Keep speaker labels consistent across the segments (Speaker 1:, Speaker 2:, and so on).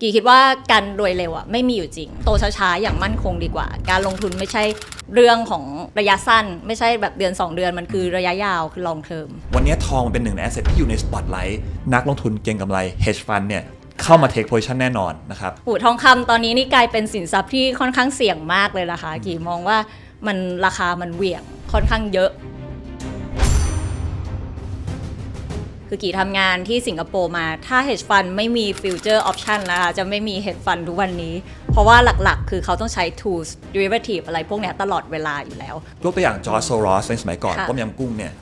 Speaker 1: กีคิดว่าการรวยเร็วอะไม่มีอยู่จริง โตช้าๆ อย่างมั่นคงดีกว่า การลงทุนไม่ใช่เรื่องของระยะสั้น ไม่ใช่แบบเดือน 2 เดือนมันคือระยะยาวคือ long term
Speaker 2: วันนี้ทองมันเป็นหนึ่งในแอสเซทที่อยู่ในสปอตไลท์นักลงทุนเก็งกำไร hedge fund เนี่ยเข้ามา take position แน่นอนนะครับ
Speaker 1: หูทองคำตอนนี้นี่กลายเป็นสินทรัพย์ที่ค่อนข้างเสี่ยงมากเลยนะคะ กี่มองว่ามันราคามันเหวี่ยงค่อนข้างเยอะ คือกี่ทำงานที่สิงคโปร์มา ถ้า hedge fund ไม่มี future option นะคะ จะไม่มี hedge fund ทุกวันนี้ เพราะว่าหลักๆ คือเขาต้องใช้ tools derivative อะไรพวกเนี้ยตลอดเวลาอยู่แล้ว
Speaker 2: ยกตัวอย่างจอร์จโซรอสในสมัยก่อน
Speaker 1: ค่ะ
Speaker 2: ต้มยำกุ้งเนี่ย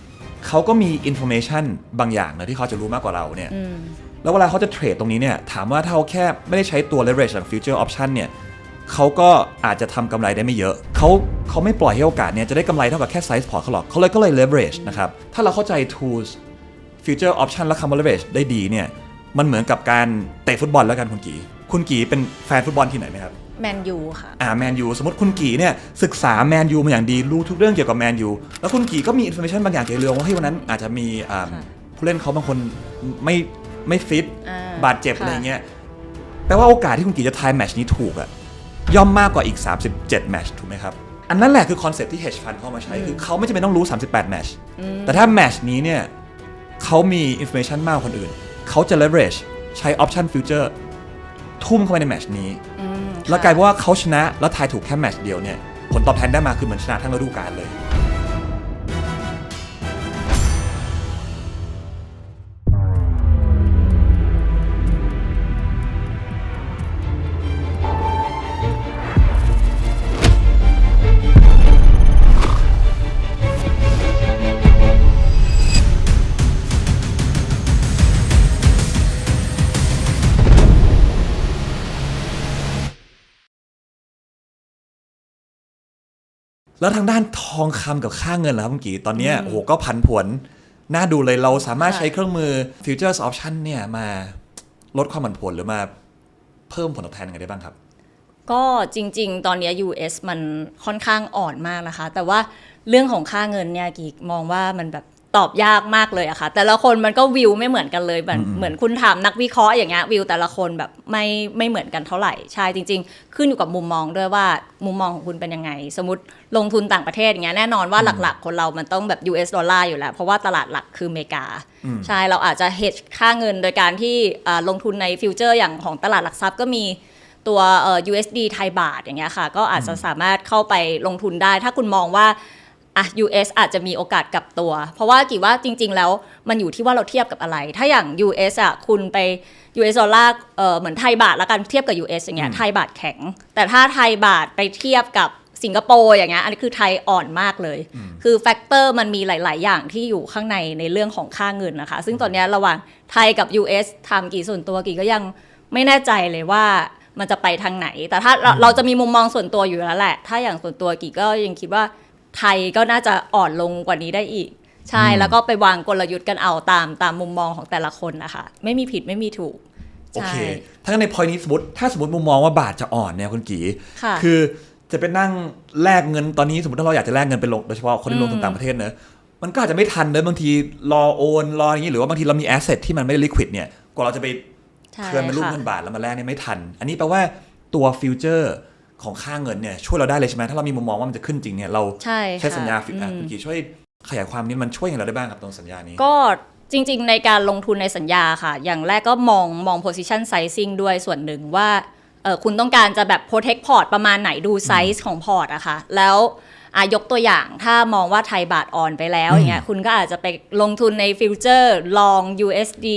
Speaker 2: เขาก็มี information บางอย่างนะที่เขาจะรู้มากกว่าเราเนี่ย
Speaker 1: อืม
Speaker 2: แล้วเวลาเขาจะเทรดตรงนี้เนี่ยถามว่าถ้าเขาแค่ไม่ได้ใช้ตัว leverage จาก future option เนี่ยเขาก็อาจจะทำกำไรได้ไม่เยอะ เขาเขาไม่ปล่อยให้โอกาสเนี่ยจะได้กำไรเท่ากับแค่ size port เขาหรอกเขาเลยก็เลย leverage นะครับ ถ้าเราเข้าใจ tools future option และคำว่า leverage ได้ดีเนี่ยมันเหมือนกับการเตะฟุตบอลแล้วกันคุณกีคุณกีเป็นแฟนฟุตบอลที่ไหนไหมครับ
Speaker 1: แมนยูค่ะ
Speaker 2: อ่าแมนยูสมมติคุณกีเนี่ยศึกษาแมนยูมาอย่างดีรู้ทุกเรื่องเกี่ยวกับแมนยูแล้วคุณกีก็มีอินโฟ a t ชันบางอย่างเกี่ยวกับเรื่องว่าเฮ้ยวันนั้นอาจจะมีอ่า
Speaker 1: ค่ะ
Speaker 2: ผู้เล่นเขาบางคนไม่ไม่ฟิต
Speaker 1: อ่า
Speaker 2: บาดเจ็บ
Speaker 1: ค่ะ
Speaker 2: อะไรเงี้ย แปลว่าโอกาสที่คุณกีจะทายแมตชนี้ถูกอะย่อมมากกว่าอีก 37 แมตชถูกไหมครับ อันนั้นแหละคือคอนเซ็ปต์ที่ hedge fund เข้ามาใช้ คือเขาไม่จำเป็นต้องรู้ 38 แมตชแต่ถ้าแมตชนี้เนี่ย เขามีอินโฟ a t ชันมากกว่าคนอื่น เขาจะ leverage ใช้ option future ทุ่มเข้าไปในแมตชนี้
Speaker 1: อืม
Speaker 2: แล้วกลายเป็นว่าเขาชนะแล้วทายถูกแค่แมตช์เดียวเนี่ย ผลตอบแทนได้มาคือเหมือนชนะทั้งฤดูกาลเลย แล้วทางด้านทองคำกับค่าเงินล่ะครับคุณกีตอนเนี้ยโอ้โหก็ผันผวนน่าดูเลยเราสามารถ
Speaker 1: ค่ะ
Speaker 2: ใช้เครื่องมือ futures option เนี่ยมาลดความผันผวนหรือมาเพิ่มผลตอบแทนยังไงได้บ้างครับ
Speaker 1: ก็จริง ๆ ตอนเนี้ย US มันค่อนข้างอ่อนมากนะคะ แต่ว่าเรื่องของค่าเงินเนี่ยกีมองว่ามันแบบ ตอบยากมากเลยอะค่ะ แต่ละคนมันก็วิวไม่เหมือนกันเลยเหมือนเหมือนคุณถามนักวิเคราะห์อย่างเงี้ยวิวแต่ละคนแบบไม่ไม่เหมือนกันเท่าไหร่ใช่จริง ๆ ขึ้นอยู่กับมุมมองด้วยว่ามุมมองของคุณเป็นยังไง สมมติลงทุนต่างประเทศอย่างเงี้ยแน่นอนว่าหลักๆ คนเรามันต้องแบบ US ดอลลาร์อยู่แล้ว เพราะว่าตลาดหลักคืออเมริกา ใช่เราอาจจะ hedge ค่าเงินโดยการที่อ่าลงทุนในฟิวเจอร์อย่างของตลาดหลักทรัพย์ก็มีตัวเอ่อ USD ไทยบาทอย่างเงี้ยค่ะ ก็อาจจะสามารถเข้าไปลงทุนได้ ถ้าคุณมองว่า อะ US อาจจะมีโอกาสกลับตัว เพราะว่ากี่ว่าจริง ๆ แล้วมันอยู่ที่ว่าเราเทียบกับอะไร ถ้าอย่าง US อะคุณไป US ดอลลาร์เอ่อเหมือนไทยบาทแล้วกันเทียบกับ US อย่างเงี้ยไทยบาทแข็ง แต่ถ้าไทยบาทไปเทียบกับสิงคโปร์อย่างเงี้ยอันนี้คือไทยอ่อนมากเลย คือแฟกเตอร์มันมีหลาย ๆ อย่างที่อยู่ข้างในในเรื่องของค่าเงินนะคะ ซึ่งตอนเนี้ยระหว่างไทยกับ US ทำกี่ส่วนตัวกี่ก็ยังไม่แน่ใจเลยว่ามันจะไปทางไหน แต่ถ้าเราเราจะมีมุมมองส่วนตัวอยู่แล้วแหละ ถ้าอย่างส่วนตัวกี่ก็ยังคิดว่า ไทยก็น่าจะอ่อนลงกว่านี้ได้อีก ใช่แล้วก็ไปวางกลยุทธ์กันเอาตามตามมุมมองของแต่ละคนนะคะไม่มีผิดไม่มีถูก
Speaker 2: โอเค
Speaker 1: ใช่
Speaker 2: ถ้างั้นใน point นี้สมมติถ้าสมมติมุมมองว่าบาทจะอ่อนเนี่ยคุณกี
Speaker 1: ค่ะ
Speaker 2: อจะไปนั่งแลกเงินตอนนี้สมมติถ้าเราอยากจะแลกเงินไปลงโดยเฉพาะคนที่ลงทุนต่างประเทศเนอะมันก็อาจจะไม่ทันเลยบางทีรอโอนรออย่างนี้หรือว่าบางทีเรามีแอสเซทที่มันไม่ได้ liquid เนี่ยกว่าเราจะไป
Speaker 1: ใช่
Speaker 2: เทิร์นเป็นรูป
Speaker 1: ค่ะ
Speaker 2: เงินบาทแล้วมาแลกเนี่ยไม่ทัน อันนี้แปลว่าตัวฟิวเจอร์ ของค่าเงินเนี่ยช่วยเราได้เลยใช่ไหมถ้าเรามีมุมมองว่ามันจะขึ้นจริงเนี่ยเรา
Speaker 1: ใช่
Speaker 2: ใช้
Speaker 1: ค่ะ
Speaker 2: สัญญาฟิ
Speaker 1: อืม
Speaker 2: คุณกีช่วยขยายความนี้มันช่วยอย่างไรได้บ้างครับตรงสัญญานี้
Speaker 1: ก็จริง ๆ ในการลงทุนในสัญญาค่ะ อย่างแรกก็มองมอง position sizing ด้วยส่วนหนึ่งว่าเออคุณต้องการจะแบบ protect port ประมาณไหนดูไซส์ของพอร์ตอะค่ะแล้วอายกตัวอย่างถ้ามองว่าไทยบาทอ่อนไปแล้วอย่างเงี้ยคุณก็อาจจะไปลงทุนในฟิวเจอร์ลอง USD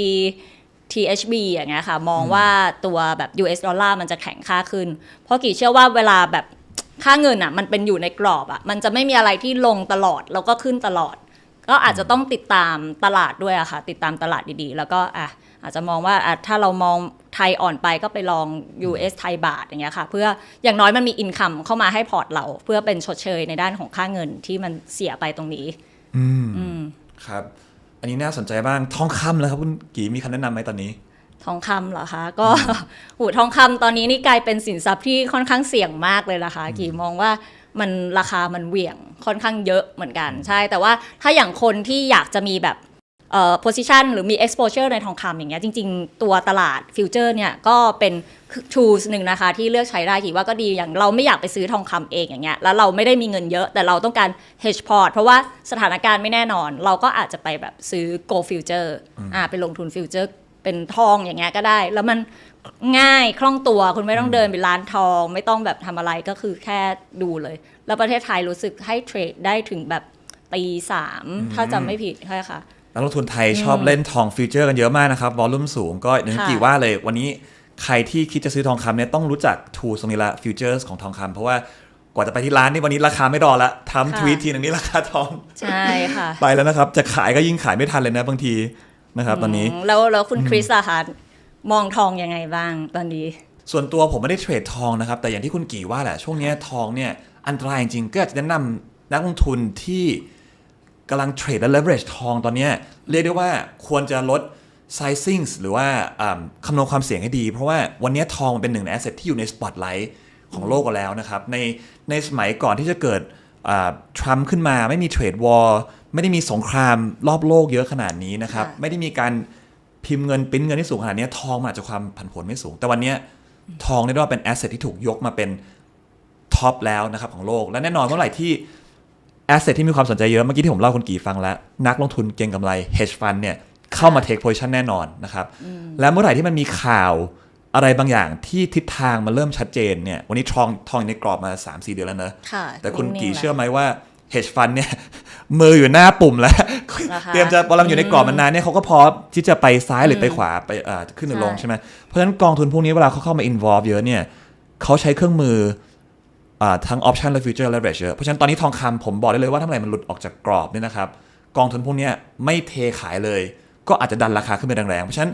Speaker 1: THB อย่างเงี้ยค่ะ มองว่าตัวแบบ US ดอลลาร์มันจะแข็งค่าขึ้น เพราะกี่เชื่อว่าเวลาแบบค่าเงินอะมันเป็นอยู่ในกรอบอะมันจะไม่มีอะไรที่ลงตลอดแล้วก็ขึ้นตลอด ก็อาจจะต้องติดตามตลาดด้วยอะค่ะ ติดตามตลาดดีๆ แล้วก็อะอาจจะมองว่าอะถ้าเรามองไทยอ่อนไปก็ไปลอง US ไทยบาทอย่างเงี้ยค่ะ เพื่ออย่างน้อยมันมีอินคัมเข้ามาให้พอร์ตเรา เพื่อเป็นชดเชยในด้านของค่าเงินที่มันเสียไปตรงนี้
Speaker 2: อืม
Speaker 1: อืม
Speaker 2: ครับ อันนี้น่าสนใจบ้างทองคำแล้วครับคุณกีมีคำแนะนำไหมตอนนี้
Speaker 1: ทองคำเหรอคะก็หูทองคำตอนนี้นี่กลายเป็นสินทรัพย์ที่ค่อนข้างเสี่ยงมากเลยนะคะกี่มองว่ามันราคามันเหวี่ยงค่อนข้างเยอะเหมือนกันใช่ แต่ว่าถ้าอย่างคนที่อยากจะมีแบบเอ่อ position หรือมี exposure ในทองคำอย่างเงี้ยจริง ๆ ตัวตลาดฟิวเจอร์เนี่ยก็เป็น tools หนึ่งนะคะ ที่เลือกใช้ได้คิดว่าก็ดีอย่างเราไม่อยากไปซื้อทองคำเองอย่างเงี้ยแล้วเราไม่ได้มีเงินเยอะ แต่เราต้องการ hedge port เพราะว่าสถานการณ์ไม่แน่นอน เราก็อาจจะไปแบบซื้อ gold future อ่าไปลงทุน future เป็นทองอย่างเงี้ยก็ได้ แล้วมันง่ายคล่องตัวคุณไม่ต้องเดินไปร้านทอง ไม่ต้องแบบทำอะไรก็คือแค่ดูเลย แล้วประเทศไทยรู้สึกให้เทรดได้ถึงแบบตีสามถ้าจำไม่ผิดใช่ค่ะ
Speaker 2: นักลงทุนไทยชอบเล่นทองฟิวเจอร์กันเยอะมากนะครับวอลลุ่มสูงก็อย่างที่
Speaker 1: ค่ะ
Speaker 2: กี่ว่าเลยวันนี้ใครที่คิดจะซื้อทองคำเนี่ยต้องรู้จักทูตรงนี้ละฟิวเจอร์ของทองคำเพราะว่ากว่าจะไปที่ร้านนี่วันนี้ราคาไม่รอละทำทวีตทีนึงนี่ราคาทอง
Speaker 1: ใช่ค่ะ
Speaker 2: ไปแล้วนะครับ จะขายก็ยิ่งขายไม่ทันเลยนะบางทีนะครับตอนนี้
Speaker 1: อืมแล้วแล้วคุณคริสอะคะมองทองยังไงบ้างตอนนี้
Speaker 2: ส่วนตัวผมไม่ได้เทรดทองนะครับ แต่อย่างที่คุณกี่ว่าแหละช่วงเนี้ยทองเนี่ยอันตรายจริงๆก็อยากจะแนะนำนักลงทุนที่ กำลังเทรดและ leverage ทองตอนเนี้ยเรียกได้ว่าควรจะลด sizing หรือว่าอ่าคำนวณความเสี่ยงให้ดี เพราะว่าวันเนี้ยทองมันเป็นหนึ่งใน asset ที่อยู่ใน spotlight ของโลกกันแล้วนะครับ ในในสมัยก่อนที่จะเกิดทรัมป์ขึ้นมาไม่มีเทรดวอร์ไม่ได้มีสงครามรอบโลกเยอะขนาดนี้นะครับ
Speaker 1: ค่ะ
Speaker 2: ไม่ได้มีการพิมพ์เงินปริ้นเงินที่สูงขนาดเนี้ยทองมันอาจจะความผันผวนไม่สูง แต่วันเนี้ยทองเรียกได้ว่าเป็นแอสเซทที่ถูกยกมาเป็นท็อปแล้วนะครับของโลก และแน่นอนเมื่อไหร่ที่แอ สเซทที่มีความสนใจเยอะ เมื่อกี้ที่ผมเล่าคุณกี่ฟังแล้ว นักลงทุนเก็งกำไร hedge fund เนี่ยเข้ามา take position แน่นอนนะครับ และเมื่อไหร่ที่มันมีข่าวอะไรบางอย่างที่ทิศทางมันเริ่มชัดเจนเนี่ยวันนี้ทองทองอยู่ในกรอบมา 3-4 เดือนแล้วเนอะ
Speaker 1: ค่ะ
Speaker 2: แต่คุณ
Speaker 1: นิ่งๆ
Speaker 2: กี่
Speaker 1: แล้ว
Speaker 2: เชื่อไหมว่า hedge fund เนี่ยมืออยู่หน้าปุ่มแล้ว
Speaker 1: นะคะ
Speaker 2: เตรียมจะพอเราอยู่ในกรอบมันนานเนี่ยเขาก็พร้อมที่จะไปซ้ายหรือไปขวาไปเอ่อขึ้นหรือลง
Speaker 1: ใช่
Speaker 2: ใช่ไหมเพราะฉะนั้นกองทุนพวกนี้เวลาเขาเข้ามา involve เยอะเนี่ยเขาใช้เครื่องมือ อ่าทั้ง option และ future leverage เยอะเพราะฉะนั้นตอนนี้ทองคำผมบอกได้เลยว่าถ้าเมื่อไหร่มันหลุดออกจากกรอบเนี่ยนะครับกองทุนพวกเนี้ยไม่เทขายเลย ก็อาจจะดันราคาขึ้นไปแรงๆเพราะฉะนั้น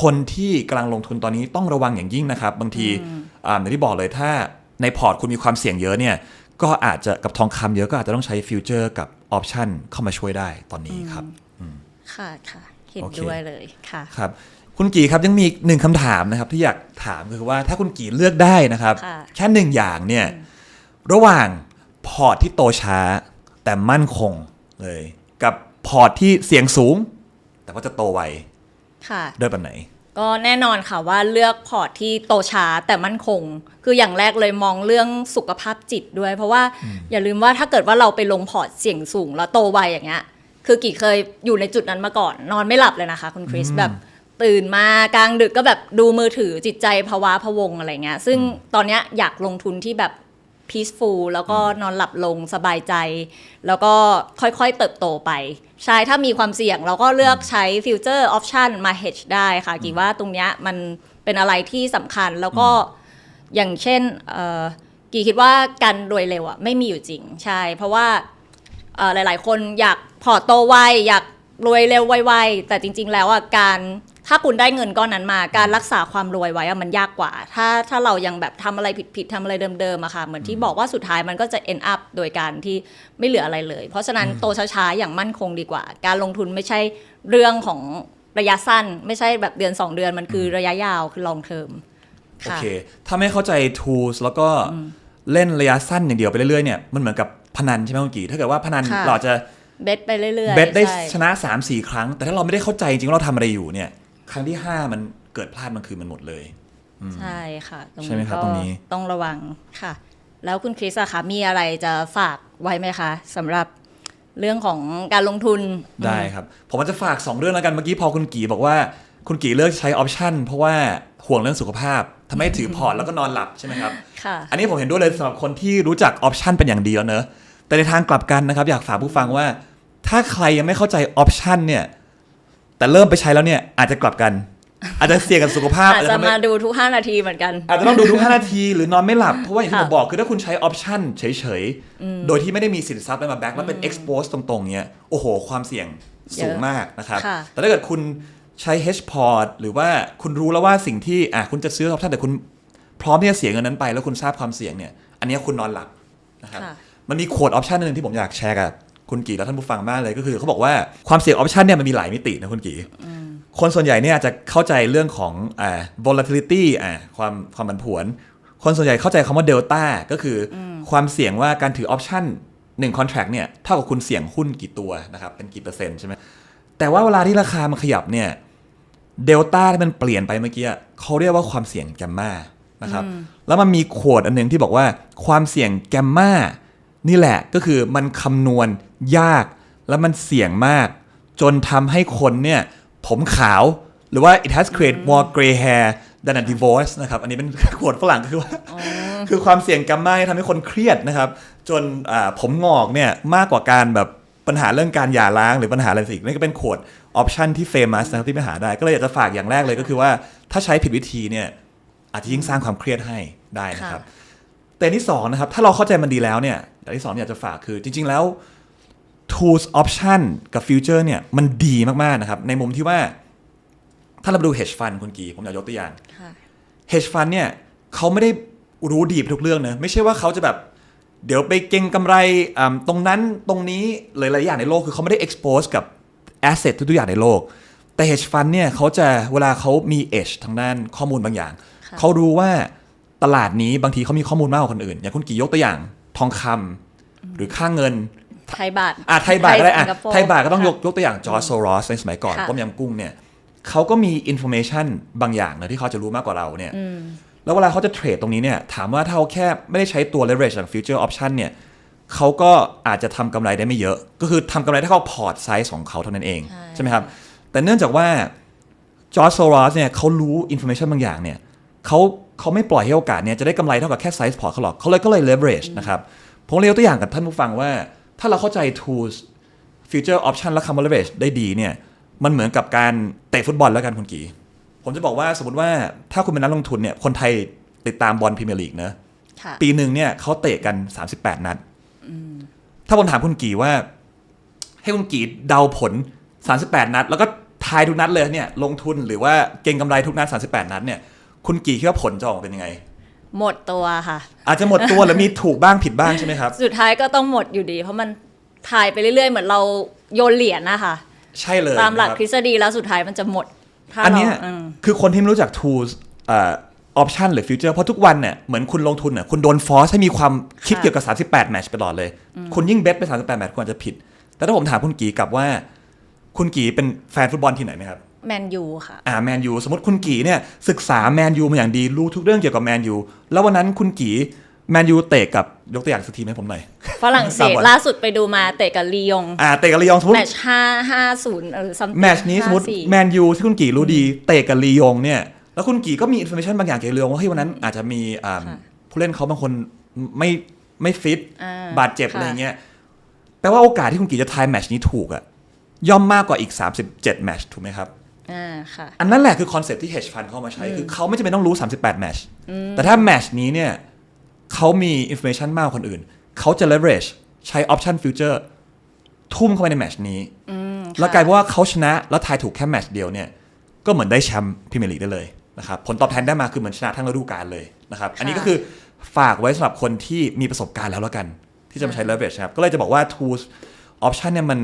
Speaker 2: คนที่กำลังลงทุนตอนนี้ต้องระวังอย่างยิ่งนะครับ บางทีอ่าอย่างที่บอกเลยถ้าในพอร์ตคุณมีความเสี่ยงเยอะเนี่ยก็อาจจะกับทองคำเยอะก็อาจจะต้องใช้ future กับ option เข้ามาช่วยได้ตอนนี้ครับ
Speaker 1: ค่ะค่ะเห็น
Speaker 2: โอเค
Speaker 1: ด้วยเลยค่ะ
Speaker 2: ครับ คุณกีครับยังมีอีกหนึ่งคำถามนะครับที่อยากถามคือว่าถ้าคุณกีเลือกได้นะครับ
Speaker 1: ค่ะ
Speaker 2: แค่หนึ่งอย่างเนี่ย ระหว่างพอร์ตที่โตช้า แต่มั่นคงเลย กับพอร์ตที่เสี่ยงสูง แต่ว่าจะโตไว
Speaker 1: ค่ะ
Speaker 2: เลือกแบบไหน
Speaker 1: ก็แน่นอนค่ะว่าเลือกพอร์ตที่โตช้าแต่มั่นคง คืออย่างแรกเลยมองเรื่องสุขภาพจิตด้วย เพราะว่าอย่าลืมว่าถ้าเกิดว่าเราไปลงพอร์ตเสี่ยงสูง แล้วโตไวอย่างเงี้ย คือกี่เคยอยู่ในจุดนั้นมาก่อน นอนไม่หลับเลยนะคะ คุณคริสแบบตื่นมากลางดึกก็แบบดูมือถือจิตใจภาวะพะวงอะไรเงี้ย ซึ่งตอนเนี้ยอยากลงทุนที่แบบ peaceful แล้วก็นอนหลับลงสบายใจ แล้วก็ค่อยๆเติบโตไป ใช่ถ้ามีความเสี่ยงเราก็เลือกใช้ future option มา hedge ได้ค่ะกี่ว่าตรงเนี้ยมันเป็นอะไรที่สำคัญแล้วก็อย่างเช่นเอ่อกี่คิดว่าการรวยเร็วอะไม่มีอยู่จริงใช่ เพราะว่าเอ่อหลายๆ คนอยากพอร์ตโตไวอยากรวยเร็วไวๆแต่จริง ๆ แล้วอะการ ถ้าคุณได้เงินก้อนนั้นมาการรักษาความรวยไว้อะมันยากกว่า ถ้าถ้าเรายังแบบทำอะไรผิดๆทำอะไรเดิมๆอะค่ะ เหมือนที่บอกว่าสุดท้ายมันก็จะ end up โดยการที่ไม่เหลืออะไรเลย เพราะฉะนั้นโตช้าๆอย่างมั่นคงดีกว่า การลงทุนไม่ใช่เรื่องของระยะสั้น ไม่ใช่แบบเดือน 2 เดือนมันคือระยะยาวคือ long term
Speaker 2: โอ
Speaker 1: ค่ะ
Speaker 2: เค ถ้าไม่เข้าใจ tools แล้วก็เล่นระยะสั้นอย่างเดียวไปเรื่อยๆเนี่ยมันเหมือนกับพนันใช่ไหมคุณกีถ้าเกิดว่าพนัน
Speaker 1: ค่ะ
Speaker 2: เราอาจจะ
Speaker 1: เบ็ดไปเรื่อยๆ
Speaker 2: เบสได้
Speaker 1: ใช่
Speaker 2: ชนะ 3 4 ครั้ง แต่ถ้าเราไม่ได้เข้าใจจริงๆว่าเราทำอะไรอยู่เนี่ย ครั้งที่ 5 มันเกิดพลาดมันคือมันหมดเลย
Speaker 1: ใช่ค่ะตรง
Speaker 2: ใช่ไหม
Speaker 1: นี้
Speaker 2: ครับ
Speaker 1: ก็
Speaker 2: ตรงนี้
Speaker 1: ต้องระวังค่ะ แล้วคุณคริสอะคะมีอะไรจะฝากไว้ไหมคะสำหรับเรื่องของการลงทุน
Speaker 2: ได้ครับ ผมอาจจะฝาก 2 เรื่องแล้วกันเมื่อกี้พอคุณกีบอกว่าคุณกีเลือกใช้ออปชันเพราะว่าห่วงเรื่องสุขภาพทำให้ถือพอร์ตแล้วก็นอนหลับใช่ไหมครับ
Speaker 1: ค่ะ
Speaker 2: อันนี้ผมเห็นด้วยเลยสำหรับคนที่รู้จักออปชันเป็นอย่างดีแล้วเนอะแต่ในทางกลับกันนะครับ อยากฝากผู้ฟังว่า ถ้าใครยังไม่เข้าใจออปชันเนี่ย แต่เริ่มไปใช้แล้วเนี่ยอาจจะกลับกัน อาจจะเสี่ยงกับสุขภาพ
Speaker 1: อาจ
Speaker 2: อาจ
Speaker 1: จะ
Speaker 2: จะทำให้
Speaker 1: มาดูทุก 5 นาทีเหมือนกัน
Speaker 2: อาจจะต้องดูทุก 5 นาทีหรือนอนไม่หลับ เพราะว่าอย่างที่
Speaker 1: ค่ะ
Speaker 2: ผมบอกคือถ้าคุณใช้ออปชันเฉยๆ โดยที่ไม่ได้มีสินทรัพย์อะไรมาแบ็กแล้วเป็น expose ตรงๆเนี้ยโอ้โห ความเสี่ยงสูงมากนะครับ
Speaker 1: ค่ะ
Speaker 2: แต่ถ้าเกิดคุณใช้ hedge port หรือว่าคุณรู้แล้วว่าสิ่งที่อะคุณจะซื้อออปชันแต่คุณพร้อมที่จะเสียเงินนั้นไป แล้วคุณทราบความเสี่ยงเนี่ยอันเนี้ยคุณนอนหลับนะครับ
Speaker 1: ค่ะ
Speaker 2: มันมีโค้ดออปชันนึงที่ผมอยากแชร์กับ คุณกีและท่านผู้ฟังมากเลยก็คือเขาบอกว่าความเสี่ยงออปชันเนี่ยมันมีหลายมิตินะคุณกีคนส่วนใหญ่เนี่ยอาจจะเข้าใจเรื่องของอ่า volatility อ่าความความผันผวน คนส่วนใหญ่เข้าใจคำว่า delta ก็คืออความเสี่ยงว่าการถือ option 1 contract เนี่ยเท่ากับคุณเสี่ยงหุ้นกี่ตัวนะครับเป็นกี่เปอร์เซ็นต์ใช่ไหมแต่ว่าเวลาที่ราคามันขยับเนี่ยเดลต้าที่มันเปลี่ยนไปเมื่อกี้เขาเรียกว่าความเสี่ยงแกมมานะครับแล้วมันมีโคดอันหนึงที่บอกว่าความเสี่ยงแกมมานี่แหละก็คือมันคำนวณ ยากและมันเสี่ยงมาก จนทำให้คนเนี่ย ผมขาวหรือว่า it has created more gray hair than a divorce นะครับ อันนี้เป็นโคดฝรั่งก็คือว่า คือความเสี่ยงแกัมมาที่ทำให้คนเครียดนะครับ จนอ่าผมงอกเนี่ย มากกว่าการแบบปัญหาเรื่องการหย่าร้างหรือปัญหาอะไรสินี่ก็เป็นโคดออปชันที่เฟมัสนะครับที่ไปหาได้ ก็เลยอยากจะฝากอย่างแรกเลยก็คือว่าถ้าใช้ผิดวิธีเนี่ยอาจจะยิ่งสร้างความเครียดให้ได้นะครับ แต่อันที่สองนะครับถ้าเราเข้าใจมันดีแล้วเนี่ยอย่างที่สองที่อยากจะฝากคือจริง ๆแล้ว tools option กับ future เนี่ยมันดีมาก ๆ นะครับ ในมุมที่ว่า ถ้าเราไปดู hedge fund คุณกี ผมอยากยกตัวอย่าง
Speaker 1: ค่ะ
Speaker 2: hedge fund เนี่ยเขาไม่ได้รู้ดีไปทุกเรื่องนะไม่ใช่ว่าเขาจะแบบ เดี๋ยวไปเก็งกำไรอ่าตรงนั้นตรงนี้หลายๆอย่างในโลกคือเขาไม่ได้ expose กับ asset ทุกๆอย่างในโลก แต่ hedge fund เนี่ยเขาจะเวลาเขามี edge ทางด้านข้อมูลบางอย่าง
Speaker 1: ค่ะ
Speaker 2: เขารู้ว่าตลาดนี้บางทีเขามีข้อมูลมากกว่าคนอื่น อย่างคุณกี่ยกตัวอย่างทองคำหรือค่าเงิน
Speaker 1: ไทยบาท
Speaker 2: อะไทยบาทก็ได้อะ
Speaker 1: สิงคโปร์
Speaker 2: ไทยบาทก็ต้องยก
Speaker 1: ค่ะ
Speaker 2: ยกตัวอย่างจอร์จโซรอสในสมัยก่อน
Speaker 1: ค่ะ
Speaker 2: ต้มยำกุ้งเนี่ยเขาก็มีอินโฟเมชันบางอย่างนะที่เขาจะรู้มากกว่าเราเนี่ยแล้วเวลาเขาจะเทรดตรงนี้เนี่ยถามว่าถ้าเขาแค่ไม่ได้ใช้ตัว leverage จาก future option เนี่ยเขาก็อาจจะทำกำไรได้ไม่เยอะ ก็คือทำกำไรถ้าเขาพอร์ตไซส์ของเขาเท่านั้นเอง
Speaker 1: ใช่
Speaker 2: ใช่ไหมครับ แต่เนื่องจากว่าจอร์จโซรอสเนี่ยเขารู้อินโฟเมชันบางอย่างเนี่ยเขาเขาไม่ปล่อยให้โอกาสเนี่ยจะได้กำไรเท่ากับแค่ไซส์พอร์ตเขาหรอกเขาเลยก็เลย leverage นะครับผมเลยยกตัวอย่างกับท่านผู้ฟังว่า ถ้าเราเข้าใจ tools future option และคำว่า leverage ได้ดีเนี่ยมันเหมือนกับการเตะฟุตบอลแล้วกันคุณกีผมจะบอกว่าสมมติว่าถ้าคุณเป็นนักลงทุนเนี่ยคนไทยติดตามบอลพรีเมียร์ลีกนะ
Speaker 1: ค่ะ
Speaker 2: ปีหนึ่งเนี่ยเขาเตะกัน 38 นัดถ้าผมถามคุณกีว่า ให้คุณกีเดาผล 38 นัด แล้วก็ทายทุกนัดเลยเนี่ยลงทุนหรือว่าเก็งกำไรทุกนัด 38 นัดเนี่ยคุณกีคิดว่าผลจะออกมาเป็นยังไง
Speaker 1: หมดตัวค่ะ
Speaker 2: อาจจะหมดตัวหรือมีถูกบ้างผิดบ้างใช่ไหมครับ
Speaker 1: สุดท้ายก็ต้องหมดอยู่ดี เพราะมันทายไปเรื่อยๆ เหมือนเราโยนเหรียญนะคะ
Speaker 2: ใช่เลย
Speaker 1: ตามหลัก
Speaker 2: นะครับ
Speaker 1: ทฤษฎีแล้วสุดท้ายมันจะหมดถ้า
Speaker 2: อัน
Speaker 1: เรา
Speaker 2: เนี้ย
Speaker 1: อืม
Speaker 2: คือคนที่ไม่รู้จัก tools เอ่อ option หรือ future เพราะทุกวันเนี่ยเหมือนคุณลงทุนเนี่ยคุณโดนฟอสให้มีความคิด
Speaker 1: ค่ะ
Speaker 2: เกี่ยวกับ 38 แมตช์ตลอดเลย คุณยิ่งเบสไป 38 แมตช์คุณอาจจะผิด แต่ถ้าผมถามคุณกีกลับว่า คุณกีเป็นแฟนฟุตบอลที่ไหนไหมครับ
Speaker 1: แมนยูค่ะ
Speaker 2: อ่าแมนยูสมมติคุณกีเนี่ยศึกษาแมนยูมาอย่างดีรู้ทุกเรื่องเกี่ยวกับแมนยูแล้ววันนั้นคุณกีแมนยูเตะกับยกตัวอย่างสักทีไหมผมหน่อย
Speaker 1: ฝรั่งเศ
Speaker 2: ตาม
Speaker 1: ส
Speaker 2: บอล
Speaker 1: ล่าสุดไปดูมาเตะกับลียง
Speaker 2: อ่าเตะกับลียงสมมติ
Speaker 1: แมตช์ห้าห้าศูนย์เออซัม
Speaker 2: แมตช์นี้สมมติ
Speaker 1: สี่
Speaker 2: แมนยูที่คุณกี่รู้ดีเตะกับลียงเนี่ยแล้วคุณกี่ก็มีอินโฟเมชันบางอย่างเกี่ยวกับลียงว่าเฮ้ยวันนั้นอาจจะมีอ่า
Speaker 1: ค่ะ
Speaker 2: ผู้เล่นเขาบางคนไม่ไม่ฟิต
Speaker 1: อ่า
Speaker 2: บาดเจ็บ
Speaker 1: ค่ะ
Speaker 2: อะไรเงี้ยแปลว่าโอกาสที่คุณกี่จะทายแมตช์นี้ถูกอะย่อมมากกว่าอีก 37 แมตช์ถูกไหมครับ
Speaker 1: อ่าค่ะ
Speaker 2: อันนั้นแหละคือคอนเซ็ปต์ที่ hedge fund เข้ามาใช้ คือเขาไม่จำเป็นต้องรู้ 38แมตช์แต่ถ้าแมตช์นี้เนี่ยเขามีอินโฟเมชันมากกว่าคนอื่น เขาจะ leverage ใช้ option future ทุ่มเข้าไปในแมตช์นี้ แล้วกลายเป็นว่าเขาชนะแล้วทายถูกแค่แมตช์เดียวเนี่ย ก็เหมือนได้แชมป์พรีเมียร์ลีกได้เลยนะครับผลตอบแทนได้มาคือเหมือนชนะทั้งฤดูกาลเลยนะครับ อันนี้ก็คือฝากไว้สำหรับคนที่มีประสบการณ์แล้วแล้วกัน ที่จะมาใช้ leverage นะครับ ก็เลยจะบอกว่า tools option เนี่ยมัน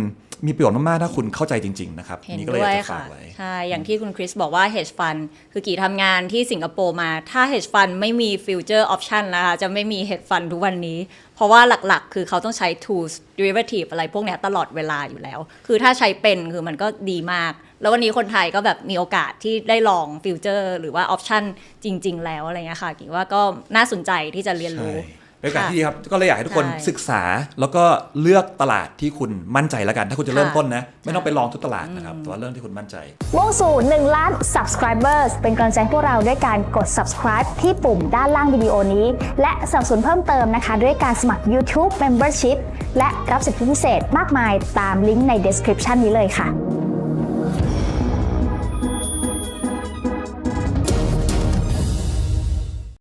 Speaker 2: มีประโยชน์มาก ๆ ถ้าคุณเข้าใจจริง ๆ นะครับ
Speaker 1: เห็น
Speaker 2: นี่ก็เลย
Speaker 1: ด้
Speaker 2: อ
Speaker 1: วย
Speaker 2: ยากจะ
Speaker 1: ค่ะ
Speaker 2: ฝากไว้
Speaker 1: ใช่อย่างที่คุณคริสบอกว่า hedge fund คือกี่ทำงานที่สิงคโปร์มา ถ้า hedge fund ไม่มี future option นะคะจะไม่มี hedge fund ทุกวันนี้ เพราะว่าหลักๆ คือเขาต้องใช้ tools derivative อะไรพวกเนี้ยตลอดเวลาอยู่แล้ว คือถ้าใช้เป็นคือมันก็ดีมาก แล้ววันนี้คนไทยก็แบบมีโอกาสที่ได้ลอง future หรือว่า option จริง ๆ แล้วอะไรเงี้ยค่ะกี่ว่าก็น่าสนใจที่จะเรียนรู้
Speaker 2: ใช่ เป็นโอกาสที่ดีครับ ก็เลยอยากให้ทุกคน
Speaker 1: ใช่
Speaker 2: ศึกษา แล้วก็เลือกตลาดที่คุณมั่นใจแล้วกัน ถ้าคุณจะเริ่ม
Speaker 1: ค่ะ
Speaker 2: ต้นนะ ไม่ต้องไปลองทุกตลาดนะครับ แต่ว่าเริ่มที่คุณมั่นใจ
Speaker 3: มุ่งสู่1ล้าน subscribers เป็นกำลังใจให้พวกเราด้วยการกด subscribe ที่ปุ่มด้านล่างวิดีโอนี้ และสนับสนุนเพิ่มเติมนะคะ ด้วยการสมัคร YouTube Membership และรับสิทธิพิเศษมากมายตามลิงก์ใน description นี้เลยค่ะ